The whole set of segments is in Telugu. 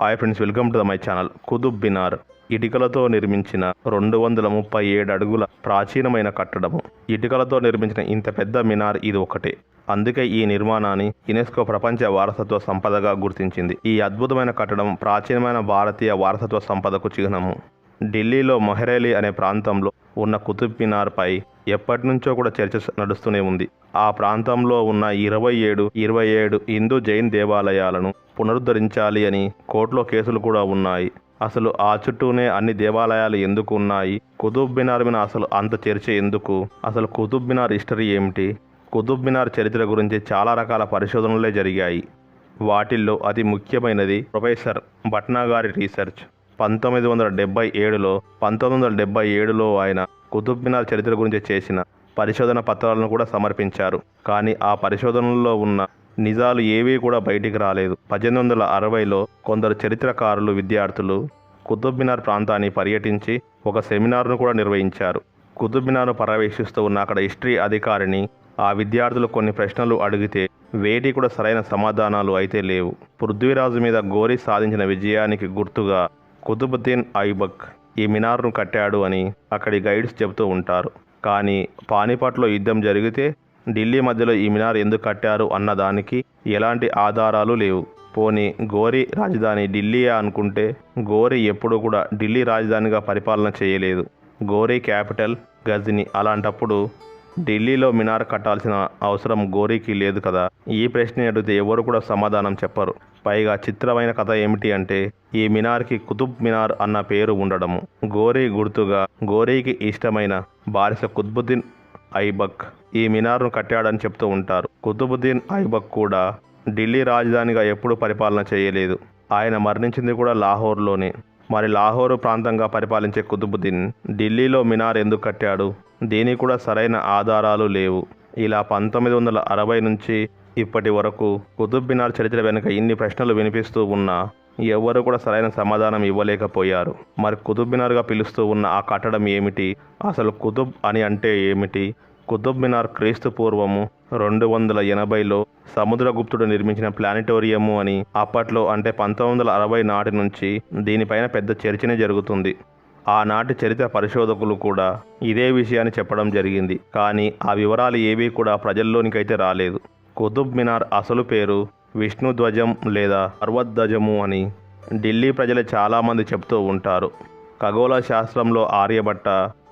Hi friends welcome to the my channel Qutub Minar ఇటుకలతో నిర్మించిన రెండు వందల ముప్పై ఏడు అడుగుల ప్రాచీనమైన కట్టడము. ఇటుకలతో నిర్మించిన ఇంత పెద్ద మినార్ ఇది ఒకటే. అందుకే ఈ నిర్మాణాన్ని యునెస్కో ప్రపంచ వారసత్వ సంపదగా గుర్తించింది. ఈ అద్భుతమైన కట్టడం ప్రాచీనమైన భారతీయ వారసత్వ సంపదకు చిహ్నము. ఢిల్లీలో మొహరేలి అనే ప్రాంతంలో ఉన్న కుతుబ్ మినార్పై ఎప్పటి నుంచో కూడా చర్చ నడుస్తూనే ఉంది. ఆ ప్రాంతంలో ఉన్న ఇరవై ఏడు ఇరవై ఏడు హిందూ జైన్ దేవాలయాలను పునరుద్ధరించాలి అని కోర్టులో కేసులు కూడా ఉన్నాయి. అసలు ఆ చుట్టూనే అన్ని దేవాలయాలు ఎందుకు ఉన్నాయి? కుతుబ్ మినార్ మీద అసలు అంత చర్చ ఎందుకు? అసలు కుతుబ్ మినార్ హిస్టరీ ఏమిటి? కుతుబ్ మినార్ చరిత్ర గురించి చాలా రకాల పరిశోధనలే జరిగాయి. వాటిల్లో అతి ముఖ్యమైనది ప్రొఫెసర్ భట్నా గారి రీసెర్చ్. పంతొమ్మిది వందల డెబ్బై ఏడులో పంతొమ్మిది వందల డెబ్బై ఏడులో ఆయన కుతుబ్ మినార్ చరిత్ర గురించి చేసిన పరిశోధన పత్రాలను కూడా సమర్పించారు. కానీ ఆ పరిశోధనల్లో ఉన్న నిజాలు ఏవీ కూడా బయటికి రాలేదు. పద్దెనిమిది వందల అరవైలో కొందరు చరిత్రకారులు విద్యార్థులు కుతుబ్ మినార్ ప్రాంతాన్ని పర్యటించి ఒక సెమినార్ను కూడా నిర్వహించారు. కుతుబ్ మినార్ను పర్యవేక్షిస్తూ ఉన్న అక్కడ హిస్టరీ అధికారిని ఆ విద్యార్థులు కొన్ని ప్రశ్నలు అడిగితే వేటి కూడా సరైన సమాధానాలు అయితే లేవు. పృథ్వీరాజు మీద గోరి సాధించిన విజయానికి గుర్తుగా కుతుబుద్దీన్ ఐబక్ ఈ మినార్ను కట్టాడు అని అక్కడి గైడ్స్ చెబుతూ ఉంటారు. కానీ పానిపట్లో యుద్ధం జరిగితే ఢిల్లీ మధ్యలో ఈ మినార్ ఎందుకు కట్టారు అన్నదానికి ఎలాంటి ఆధారాలు లేవు. పోనీ గోరి రాజధాని ఢిల్లీయే అనుకుంటే గోరి ఎప్పుడూ కూడా ఢిల్లీ రాజధానిగా పరిపాలన చేయలేదు. గోరి క్యాపిటల్ గజ్ని అలాంటప్పుడు ఢిల్లీలో మినార్ కట్టాల్సిన అవసరం గోరీకి లేదు కదా? ఈ ప్రశ్న అడిగితే ఎవరు కూడా సమాధానం చెప్పరు. పైగా చిత్రమైన కథ ఏమిటి అంటే ఈ మినార్కి కుతుబ్ మినార్ అన్న పేరు ఉండడము. గోరీ గుర్తుగా గోరీకి ఇష్టమైన బారిస కుత్బుద్దీన్ ఐబక్. ఈ మినార్ను కట్టాడని చెప్తూ ఉంటారు. కుతుబుద్దీన్ ఐబక్ కూడా ఢిల్లీ రాజధానిగా ఎప్పుడూ పరిపాలన చేయలేదు. ఆయన మరణించింది కూడా లాహోర్లోనే. మరి లాహోరు ప్రాంతంగా పరిపాలించే కుతుబుద్దీన్ ఢిల్లీలో మినార్ ఎందుకు కట్టాడు? దీనికి కూడా సరైన ఆధారాలు లేవు. ఇలా పంతొమ్మిది వందల అరవై నుంచి ఇప్పటి వరకు కుతుబ్ మినార్ చరిత్ర వెనుక ఇన్ని ప్రశ్నలు వినిపిస్తూ ఉన్నా ఎవరు కూడా సరైన సమాధానం ఇవ్వలేకపోయారు. మరి కుతుబ్ మినార్గా పిలుస్తూ ఉన్న ఆ కట్టడం ఏమిటి? అసలు కుతుబ్ అని అంటే ఏమిటి? కుతుబ్ మినార్ క్రీస్తు పూర్వము రెండు వందల ఎనభైలో సముద్రగుప్తుడు నిర్మించిన ప్లానిటోరియము అని అప్పట్లో అంటే పంతొమ్మిది వందల అరవై నాటి నుంచి దీనిపైన పెద్ద చర్చనే జరుగుతుంది. ఆనాటి చరిత్ర పరిశోధకులు కూడా ఇదే విషయాన్ని చెప్పడం జరిగింది. కానీ ఆ వివరాలు ఏవీ కూడా ప్రజల్లోనికైతే రాలేదు. కుతుబ్ మినార్ అసలు పేరు విష్ణు ధ్వజం లేదా పర్వధ్వజము అని ఢిల్లీ ప్రజలు చాలామంది చెప్తూ ఉంటారు. ఖగోళ శాస్త్రంలో ఆర్యభట్ట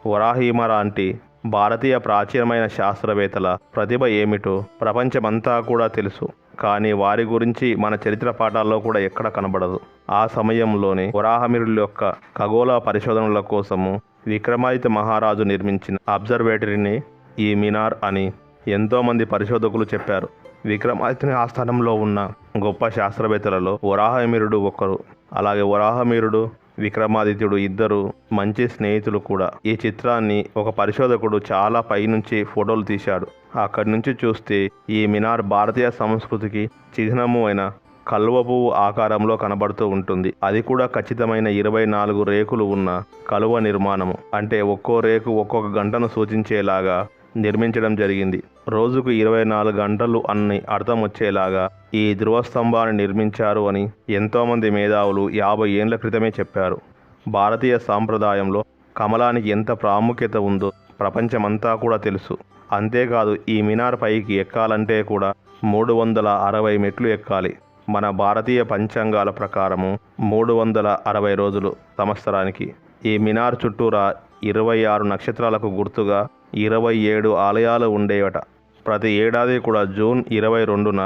వరాహీమ లాంటి భారతీయ ప్రాచీనమైన శాస్త్రవేత్తల ప్రతిభ ఏమిటో ప్రపంచమంతా కూడా తెలుసు. కానీ వారి గురించి మన చరిత్ర పాఠాల్లో కూడా ఎక్కడ కనబడదు. ఆ సమయంలోనే వరాహమిరుల యొక్క ఖగోళ పరిశోధనల కోసము విక్రమాదిత్య మహారాజు నిర్మించిన అబ్జర్వేటరీని ఈ మినార్ అని ఎంతోమంది పరిశోధకులు చెప్పారు. విక్రమాదిత్యుని ఆస్థానంలో ఉన్న గొప్ప శాస్త్రవేత్తలలో వరాహమిరుడు ఒకరు. అలాగే వరాహమిరుడు విక్రమాదిత్యుడు ఇద్దరు మంచి స్నేహితులు కూడా. ఈ చిత్రాన్ని ఒక పరిశోధకుడు చాలా పైనుంచి ఫోటోలు తీశాడు. అక్కడి నుంచి చూస్తే ఈ మినార్ భారతీయ సంస్కృతికి చిహ్నము అయిన కల్వ పువ్వు ఆకారంలో కనబడుతూ ఉంటుంది. అది కూడా ఖచ్చితమైన ఇరవై నాలుగు రేకులు ఉన్న కలువ నిర్మాణము. అంటే ఒక్కో రేకు ఒక్కొక్క గంటను సూచించేలాగా నిర్మించడం జరిగింది. రోజుకు ఇరవై నాలుగు గంటలు అన్ని అర్థం వచ్చేలాగా ఈ ధ్రువస్తంభాన్ని నిర్మించారు అని ఎంతోమంది మేధావులు యాభై ఏండ్ల క్రితమే చెప్పారు. భారతీయ సాంప్రదాయంలో కమలానికి ఎంత ప్రాముఖ్యత ఉందో ప్రపంచమంతా కూడా తెలుసు. అంతేకాదు ఈ మినార్ పైకి ఎక్కాలంటే కూడా మూడు వందల అరవై మెట్లు ఎక్కాలి. మన భారతీయ పంచాంగాల ప్రకారము మూడు వందల అరవై రోజులు సంవత్సరానికి. ఈ మినార్ చుట్టూరా ఇరవై ఆరు నక్షత్రాలకు గుర్తుగా ఇరవై ఏడు ఆలయాలు ఉండేవట. ప్రతి ఏడాది కూడా జూన్ ఇరవై రెండున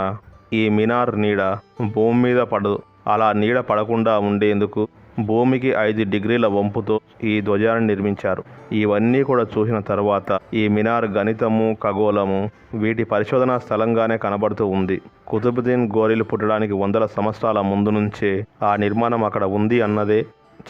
ఈ మినార్ నీడ భూమి మీద పడదు. అలా నీడ పడకుండా ఉండేందుకు భూమికి ఐదు డిగ్రీల వంపుతో ఈ ధ్వజాన్ని నిర్మించారు. ఇవన్నీ కూడా చూసిన తర్వాత ఈ మినార్ గణితము ఖగోళము వీటి పరిశోధనా స్థలంగానే కనబడుతూ ఉంది. కుతుబుద్దీన్ గోరీలు పుట్టడానికి వందల సంవత్సరాల ముందు నుంచే ఆ నిర్మాణం అక్కడ ఉంది అన్నదే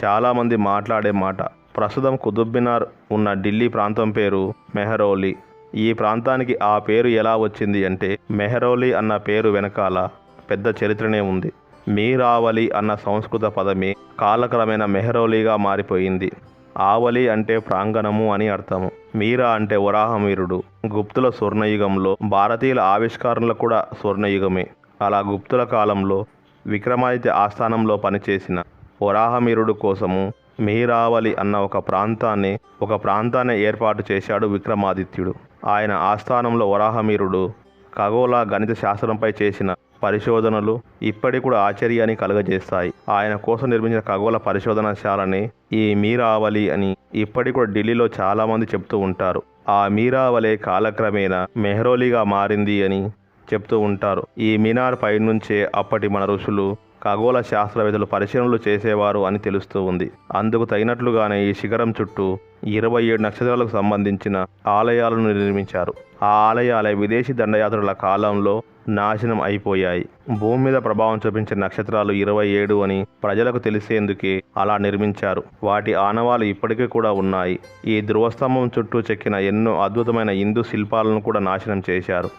చాలామంది మాట్లాడే మాట. ప్రస్తుతం కుతుబ్ మినార్ ఉన్న ఢిల్లీ ప్రాంతం పేరు మెహరౌలి. ఈ ప్రాంతానికి ఆ పేరు ఎలా వచ్చింది అంటే మెహరోలి అన్న పేరు వెనకాల పెద్ద చరిత్రనే ఉంది. మీరావలి అన్న సంస్కృత పదమే కాలక్రమేణా మెహరౌలిగా మారిపోయింది. ఆవలి అంటే ప్రాంగణము అని అర్థము. మీరా అంటే వరాహమీరుడు గుప్తుల స్వర్ణయుగంలో భారతీయుల ఆవిష్కరణలు కూడా స్వర్ణయుగమే. అలా గుప్తుల కాలంలో విక్రమాదిత్య ఆస్థానంలో పనిచేసిన వరాహమీరుడు కోసము మీరావలి అన్న ఒక ప్రాంతాన్ని ఒక ప్రాంతాన్ని ఏర్పాటు చేశాడు విక్రమాదిత్యుడు. ఆయన ఆస్థానంలో వరాహమీరుడు ఖగోళ గణిత శాస్త్రంపై చేసిన పరిశోధనలు ఇప్పటి కూడా ఆశ్చర్యాన్ని కలుగజేస్తాయి. ఆయన కోసం నిర్మించిన ఖగోళ పరిశోధనశాలని ఈ మీరావలి అని ఇప్పటి కూడా ఢిల్లీలో చాలామంది చెప్తూ ఉంటారు. ఆ మీరావలే కాలక్రమేణా మెహ్రోలీగా మారింది అని చెప్తూ ఉంటారు. ఈ మినార్ పైనుంచే అప్పటి మన ఋషులు ఖగోళ శాస్త్రవేత్తలు పరిశీలనలు చేసేవారు అని తెలుస్తూ ఉంది. అందుకు తగినట్లుగానే ఈ శిఖరం చుట్టూ ఇరవై ఏడు నక్షత్రాలకు సంబంధించిన ఆలయాలను నిర్మించారు. ఆ ఆలయాలే విదేశీ దండయాత్రల కాలంలో నాశనం అయిపోయాయి. భూమి మీద ప్రభావం చూపించే నక్షత్రాలు ఇరవై ఏడు అని ప్రజలకు తెలిసేందుకే అలా నిర్మించారు. వాటి ఆనవాలు ఇప్పటికీ కూడా ఉన్నాయి. ఈ ధ్రువస్తంభం చుట్టూ చెక్కిన ఎన్నో అద్భుతమైన హిందూ శిల్పాలను కూడా నాశనం చేశారు.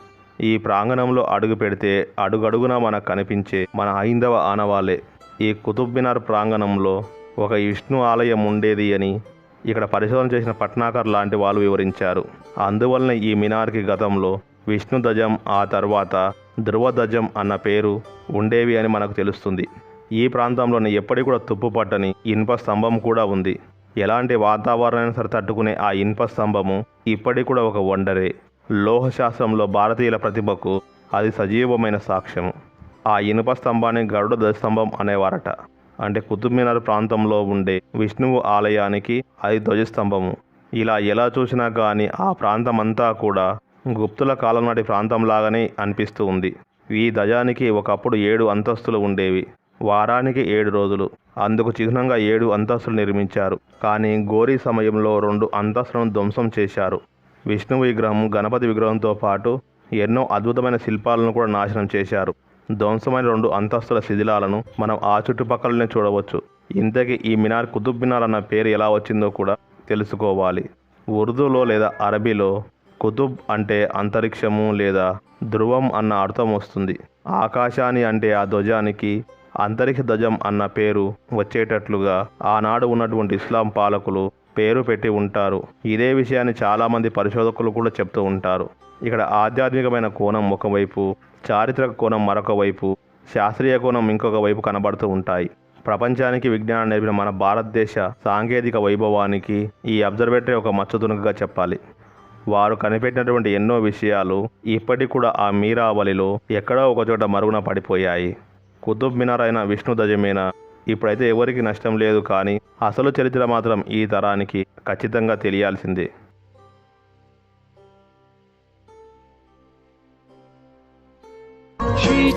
ఈ ప్రాంగణంలో అడుగు పెడితే అడుగడుగునా మనకు కనిపించే మన హైందవ ఆనవాలే. ఈ కుతుబ్ మినార్ ప్రాంగణంలో ఒక విష్ణు ఆలయం ఉండేది అని ఇక్కడ పరిశోధన చేసిన పట్నాకర్ లాంటి వాళ్ళు వివరించారు. అందువలన ఈ మినార్కి గతంలో విష్ణు ధ్వజం ఆ తర్వాత ధ్రువధ్వజం అన్న పేరు ఉండేవి అని మనకు తెలుస్తుంది. ఈ ప్రాంతంలోని ఎప్పటికి కూడా తుప్పుపట్టని ఇనుప స్తంభం కూడా ఉంది. ఎలాంటి వాతావరణాన్ని సరి తట్టుకునే ఆ ఇనుప స్తంభము ఇప్పటికి కూడా ఒక వండరే. లోహశాస్త్రంలో భారతీయుల ప్రతిభకు అది సజీవమైన సాక్ష్యం. ఆ ఇనుప స్తంభాన్ని గరుడ ధ్వజస్తంభం అనేవారట. అంటే కుతుబ్మినార్ ప్రాంతంలో ఉండే విష్ణువు ఆలయానికి అది ధ్వజస్తంభము. ఇలా ఎలా చూసినా కానీ ఆ ప్రాంతమంతా కూడా గుప్తుల కాలం నాటి ప్రాంతంలాగానే అనిపిస్తూ ఉంది. ఈ ధ్వజానికి ఒకప్పుడు ఏడు అంతస్తులు ఉండేవి. వారానికి ఏడు రోజులు. అందుకు చిహ్నంగా ఏడు అంతస్తులు నిర్మించారు. కానీ గోరీ సమయంలో రెండు అంతస్తులను ధ్వంసం చేశారు. విష్ణు విగ్రహం గణపతి విగ్రహంతో పాటు ఎన్నో అద్భుతమైన శిల్పాలను కూడా నాశనం చేశారు. ధ్వంసమైన రెండు అంతస్తుల శిథిలాలను మనం ఆ చుట్టుపక్కలనే చూడవచ్చు. ఇంతకీ ఈ మినార్ కుతుబ్ మినార్ అన్న పేరు ఎలా వచ్చిందో కూడా తెలుసుకోవాలి. ఉర్దూలో లేదా అరబీలో కుతుబ్ అంటే అంతరిక్షము లేదా ధ్రువం అన్న అర్థం వస్తుంది. ఆకాశాన్ని అంటే ఆ ధ్వజానికి అంతరిక్ష ధ్వజం అన్న పేరు వచ్చేటట్లుగా ఆనాడు ఉన్నటువంటి ఇస్లాం పాలకులు పేరు పెట్టి ఉంటారు. ఇదే విషయాన్ని చాలామంది పరిశోధకులు కూడా చెప్తూ ఉంటారు. ఇక్కడ ఆధ్యాత్మికమైన కోణం ఒకవైపు చారిత్రక కోణం మరొక వైపు శాస్త్రీయ కోణం ఇంకొక వైపు కనబడుతూ ఉంటాయి. ప్రపంచానికి విజ్ఞానం నేర్పిన మన భారతదేశ సాంకేతిక వైభవానికి ఈ అబ్జర్వేటరీ ఒక మచ్చతునుకగా చెప్పాలి. వారు కనిపెట్టినటువంటి ఎన్నో విషయాలు ఇప్పటికి కూడా ఆ మీరావలిలో ఎక్కడో ఒకచోట మరుగున పడిపోయాయి. కుతుబ్ మినార్ అయిన విష్ణు దజమైన ఇప్పుడైతే ఎవరికి నష్టం లేదు కానీ అసలు చరిత్ర మాత్రం ఈ తరానికి ఖచ్చితంగా తెలియాల్సిందే. శ్రీ